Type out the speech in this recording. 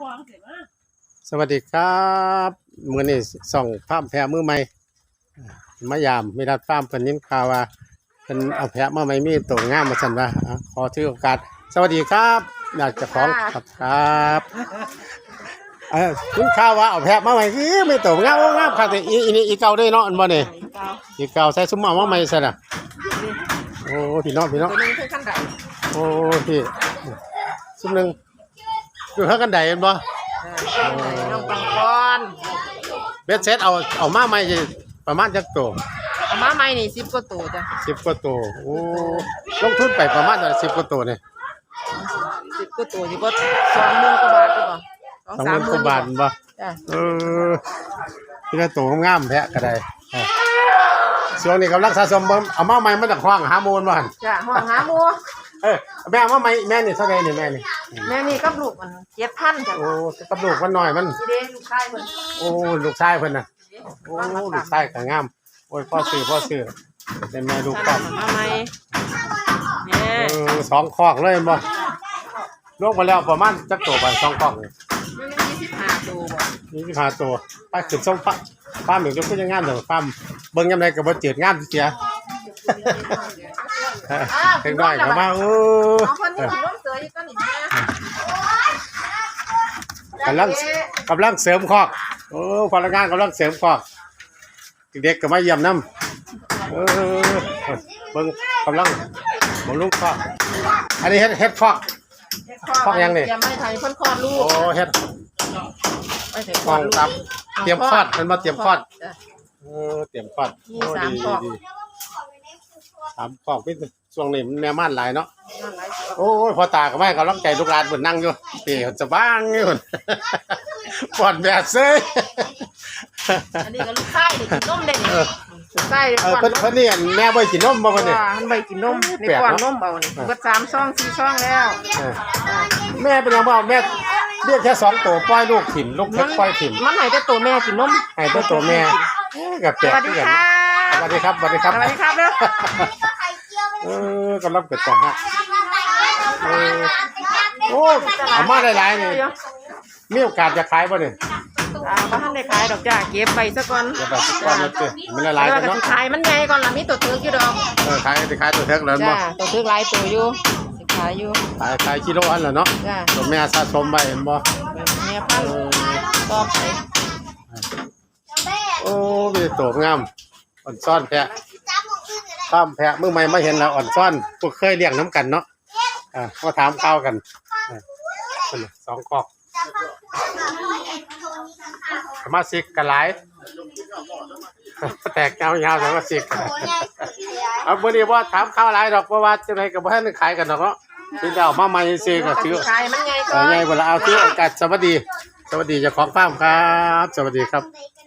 พองเสร็จมาสวัสดีครับมื้อนี้ส่องฟาร์มแพะมือใหม่มายามมีรัดฟาร์มเพิ่นยินข่าวว่าเพิ่นเอาแพะมาใหม่มีตัวงามมาสั่นว่าอะขอถือโอกาสสวัสดีครับอยากจะของครับครับเออยินข่าวว่าเอาแพะมาใหม่คือไม่ตัวงามงามค่ะแต่อีอีนี่อีเก่าได้เนาะอันบ่นี่เก้าอีเก่าใส่ซุ้มเอามาใหม่ซั่นน่ะโอ้พี่น้องพี่น้องตัวนึงคือขั้นใดโอ้พี่ซุ้มหนึง อยู่เท่ากันใดเห็นบ่น้องปังกรเบ็ดเสร็จเอาเอามาใหม่สิประมาณจักตัวเอามาใหม่นี่สิบกว่าตัวจ้ะสิบกว่าตัวโอ้ลงทุนไปประมาณสิบกว่าตัวเนี่ยสิบกว่าตัวอยู่ก็สองหมื่นกว่าบาทหรือเปล่าสองสองสาหมมื่นหกมื่ว่านบาทบ่จ้ะเออที่ละตัวงามๆแท้ก็ได้อะช่วงนี้กำลังสะสมเบิ่งเอามาใหม่มาจากห้องหามูลบ่หั่นจ้ะห้องหาหมู เออแม่เอามาใหม่แม่นี่เท่าใดนี่แม่นี่แม่นี่กับลูกมันเจ็ดพันจ้ะโอ้กับลูกมันน้อยมันทีเด้ลูกชายเพิ่นโอ้ลูกชายเพิ่นน่ะโอ้ลูกชายก็งามโอ้ยพ่อซื้อพ่อซื้อได้แม่ลูกสั่ปั๊งบมาใหม่เนี่ยเออสองคอกเลยเห็นบ่ลงมาแล้วประมาณจักตัวไปสองคอกนี่มันมียี่สิบห้าตัวบ่นี่สิพาตัวไปขึ้นส่งฟ้าฟ้าเหมือนกับก็ยังงามเด้อฟ้าเบิ่งยามใดก็บ่เจิดงามเสีย เด็กน้อยก็มาโอ้เอาคนที่ร่มเสืออยู่ต้นนี้นะกำลังกำลังเสริมคอกโอ้พนักงานกำลังเสริมคอกเด็กก็มาเยี่ยมนํเออเบิ่งกำลังบ่ลุกคอกอันนี้เฮ็ดเฮ็ดคอกคอกยังนี่ยังไม่ไทยเพิ่นคลอดลูกโอ้เฮ็ดไม่ใช่คคลออดงลูกตับเตรียมคลอดมันมาเตรียมคลอดจ้ะเออเตรียมคลอดมีโอ้สามดีคอกดีสามคอกพี่ ช่วงนี้มันแม่ม่านหลายเนาะนั่นหลายตัวโอ้ยพอตาก็ไม่กำลังใจลูกหลานเพิ่นนั่งอยู่เปียจะบ้างอยู่ปวดแบบเซ้ยอันนี้ก็ลูกไส้นี่กินนมได้นี่เออลูกไส้เออเพิ่นเพิ่นนี่อันแม่บ่ให้กินนมบ่เพิ่นนี่ ว่ามันใบกินนมแปนี่ลกป้อนเนนอะมเอานี่เบิดสามซองสี่ซองแล้ว เออแม่เป็นหยังบ่แม่เรียกแค่สองตัวปล่อยลูกถิ่มลูกเล็กปล่อยถิ่มมันให้แต่ตัวแม่กินนมให้ตัวตัวแม่เอ้ยก็แปสลกวัสคืดีอกันค่ะสวัสดีครับสวัสดีครับ สวัสดีครับเด้อ เออกำลังเกิดจังฮะเออโอ้เอามาหลายๆนี่มีโอกาสจะขายบ่นี่อ่าบ่ทันได้ขายดอกจ้าเก็บไปซะก่อนเดี๋ยวแบบก่อนเลยสิมันหลายๆแล้กัวนก็เนาะสิขายมันใหญ่ก่อนล่ะมีตัวถึกอยู่ดอกเออขายสิขายตัวเทิกแล้วจ้าบ่ตัวถึกหลายตัวอยู่สิขายอยู่ขายขายกิโลอันละเนาะจ้าตัวแม่สะสมไว้เห็นบ่แม่พันธุ์ต่อไปโอ้มีตัวงามอ่อนซ่อนแพะข้ามแพะมือใหม่มาเห็นแล้วอ่อนซ่อนพวกเคยเลี้ยงน้ำกันเนาะอ่ามาถามข้าวกันอ่านั่นน่ะสองกอกสมาชิกกันหลายแตกยาวๆสมาชิกกันเอาบ่นี้ว่าถามข้าวหลายดอกเพราะว่าจังไดก็บ่ทันได้ขายกันดอกเนาะที่เดามาใหม่ซื้อก็ถือขายมันใหญ่เอก่ออนไงเวลาเอาที่โอกาสสวัสดี สวัสดีเจ้าของฟาร์มครับ สวัสดีครับ Bacon.